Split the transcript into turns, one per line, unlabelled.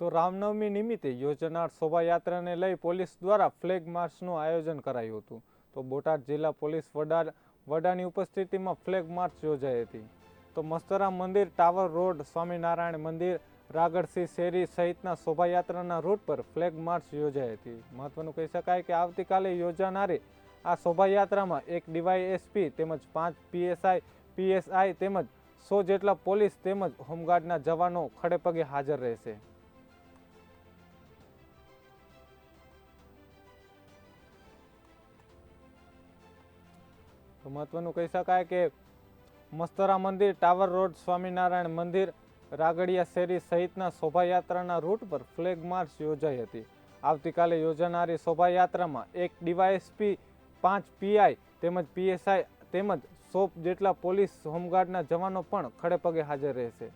તો રામનવમી નિમિત્તે યોજાનાર શોભાયાત્રાને લઈ પોલીસ દ્વારા ફ્લેગ માર્ચનું આયોજન કરાયું હતું. તો બોટાદ જિલ્લા પોલીસ વડા વડાની ઉપસ્થિતિમાં ફ્લેગ માર્ચ યોજાઈ હતી. તો મસ્તરામ મંદિર, ટાવર રોડ, સ્વામિનારાયણ મંદિર રાગડસિંહ શેરી સહિતના શોભાયાત્રાના રૂટ પર ફ્લેગ માર્ચ યોજાઈ હતી. મહત્વનું કહી શકાય કે આવતીકાલે યોજાનારી આ શોભાયાત્રામાં એક ડીવાયએસપી તેમજ પાંચ પીએસઆઈ પીએસઆઈ તેમજ સો જેટલા પોલીસ તેમજ હોમગાર્ડના જવાનો ખડેપગે હાજર રહેશે. તો મહત્વનું કહી શકાય કે મસ્તરા મંદિર, ટાવર રોડ, સ્વામિનારાયણ મંદિર, રાગડિયા શેરી સહિતના શોભાયાત્રાના રૂટ પર ફ્લેગ માર્ચ યોજાઈ હતી. આવતીકાલે યોજાનારી શોભાયાત્રામાં એક ડીવાયએસપી, પાંચ પીઆઈ તેમજ પીએસઆઈ તેમજ સો જેટલા પોલીસ હોમગાર્ડના જવાનો પણ ખડેપગે હાજર રહેશે.